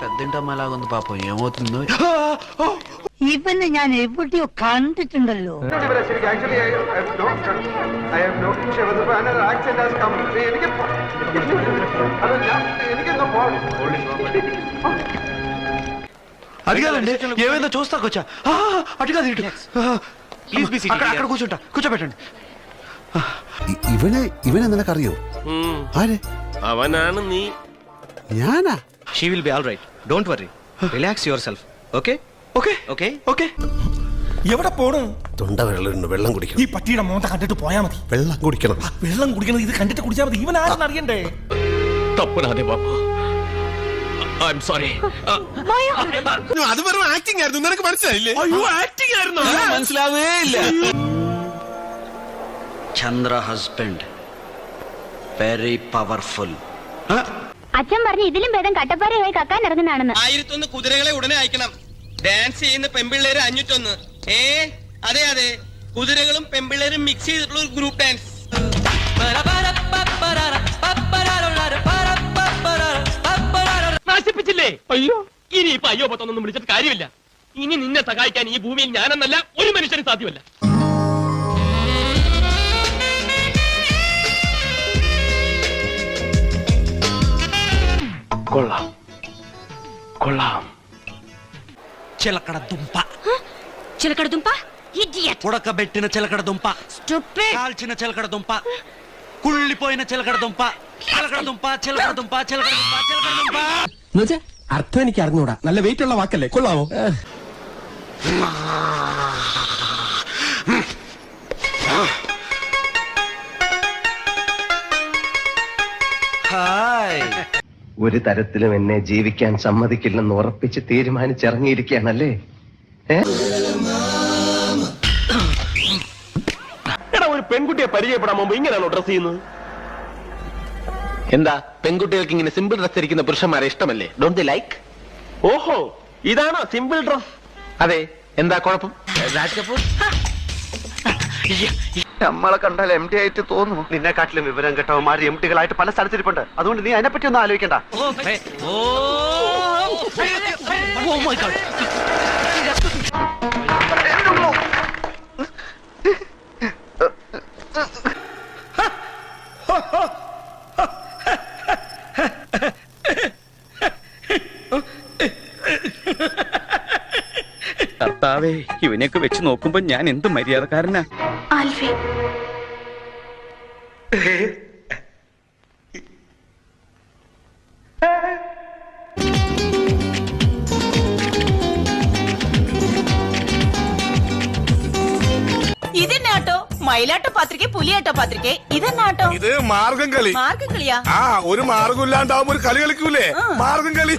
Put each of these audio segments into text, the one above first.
పెద్దంటమ్మలాగుంది పాపం ఏమవుతుందో ഇവനെ ഞാൻ എവിടെയോ കണ്ടിട്ടുണ്ടല്ലോ ഇവിടെ ശരിക്കും actually I have no I have no പക്ഷേ വന്നപ്പോൾ അതിനൊരു ആക്സിഡന്റ് ഹാസ് കം എനിക്ക് പോ- അത് ഞാൻ എനിക്കെന്തോ പോകണം అది కాదండి ఏమైందో చూస్తాకొచ్చా ఆ, అటు కాదు ఇటు ఆ, Please be seated అక్కడ here. అక్కడ కూర్చుంటా కూర్చోబెట్టండి ഇ- ഇവനെ ഇവനെ നിനക്കറിയോ ആരെ അവനാണ് നീ ഞാനാ? She will be all right don't worry relax yourself okay okay okay okay എവിടെ പോണ്? തൊണ്ട വെള്ളം വെള്ളം കുടിക്കണം. ഈ പട്ടിയുടെ മോന്ത കണ്ടിട്ട് പോയാ മതി. വെള്ളം കുടിക്കണം. വെള്ളം കുടിക്കണം ഇത് കണ്ടിട്ട് കുടിച്ചാൽ മതി. ഇവൻ ആരെന്ന് അറിയണ്ടേ? തപ്പനാതെ ബാബാ ഐ എം സോറി അത് വെറും ആക്ടിംഗ് ആയിരുന്നു. നിനക്ക് മനസ്സിലായില്ലേ? അയ്യോ ആക്ടിംഗ് ആയിരുന്നു? മനസ്സിലാവേ ഇല്ല. ചന്ദ്ര ഹസ്ബൻഡ് വെരി പവർഫുൾ അച്ഛൻ പറഞ്ഞു ഇതിലും ഭേദം കട്ടപ്പാറയായി കക്കാൻ ഇറങ്ങുന്നതാണെന്ന്. ആയിരത്തൊന്ന് കുതിരകളെ ഉടനെ അയക്കണം. ഡാൻസ് ചെയ്യുന്ന പെമ്പിള്ളേര് അഞ്ഞൂറ്റൊന്ന്. ഏ അതെ അതെ. കുതിരകളും പെമ്പിള്ളേരും മിക്സ് ചെയ്തിട്ടുള്ള ഒരു ഗ്രൂപ്പ് ഡാൻസ് നശിപ്പിച്ചില്ലേ? അയ്യോ ഇനി ഇപ്പൊ അയ്യോ പത്തൊന്നും വിളിച്ചിട്ട് കാര്യമില്ല. ഇനി നിന്നെ സഹായിക്കാൻ ഈ ഭൂമിയിൽ ഞാനെന്നല്ല ഒരു മനുഷ്യനും സാധ്യമല്ല. കൊള്ളാം കൊള്ളാം చిలకడ దుంప ചിലക്കട തുമ്പ ഇഡിയറ്റ് ఉడకబెట్టిన చిలకడ దుంప స్టూపిడ్ కాల్చిన చిలకడ దుంప కుళ్ళిపోయిన చిలకడ దుంప చిలకడ దుంప చిలకడ దుంప చిలకడ దుంప చిలకడ దుంప അർത്ഥം എനിക്ക് അറിഞ്ഞൂടാ നല്ല വെയിറ്റ് ഉള്ള വാക്കല്ലേ കൊള്ളാമോ ഒരു തരത്തിലും എന്നെ ജീവിക്കാൻ സമ്മതിക്കില്ലെന്ന് ഉറപ്പിച്ച് തീരുമാനിച്ചിറങ്ങിയിരിക്കുകയാണല്ലേ? എടാ ഒരു പെൺകുട്ടിയെ പരിചയപ്പെടാൻ മുമ്പ് ഇങ്ങനെയാണോ ഡ്രസ് ചെയ്യുന്നത്? എന്താ? പെൺകുട്ടികൾക്ക് ഇങ്ങനെ സിമ്പിൾ ഡ്രസ് ധരിക്കുന്ന പുരുഷന്മാരെ ഇഷ്ടമല്ലേ? ഡോണ്ട് ദി ലൈക്ക് ഓഹോ ഇതാണോ സിമ്പിൾ ഡ്രസ് അതെ എന്താ കുഴപ്പം? രാജ് കപൂർ? നമ്മളെ കണ്ടാൽ എം ടി ആയിട്ട് തോന്നുന്നു നിന്നെക്കാട്ടിലും വിവരം കെട്ടവന്മാർ എം ടികളായിട്ട് പല സ്ഥലത്തിരിപ്പുണ്ട്. അതുകൊണ്ട് നീ അതിനെ പറ്റി ഒന്നും ആലോചിക്കണ്ട oh കർത്താവേ ഇവനെയൊക്കെ വെച്ച് നോക്കുമ്പോ ഞാൻ എന്ത് മര്യാദക്കാരനാ? ആൽഫി. ഇതെന്നാട്ടോ മയിലാട്ട പാത്രിക പുലിയാട്ട പാത്രിക. ഇതെന്നാട്ടോ ഇത് മാർഗം കളി. മാർഗം കളിയാ? ആ ഒരു മാർഗം ഇല്ലാണ്ടാവുമ്പോ ഒരു കളി കളിക്കൂലേ? മാർഗം കളി.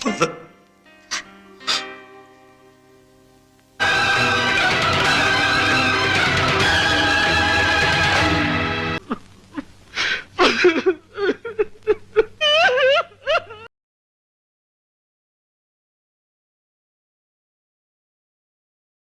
ആ.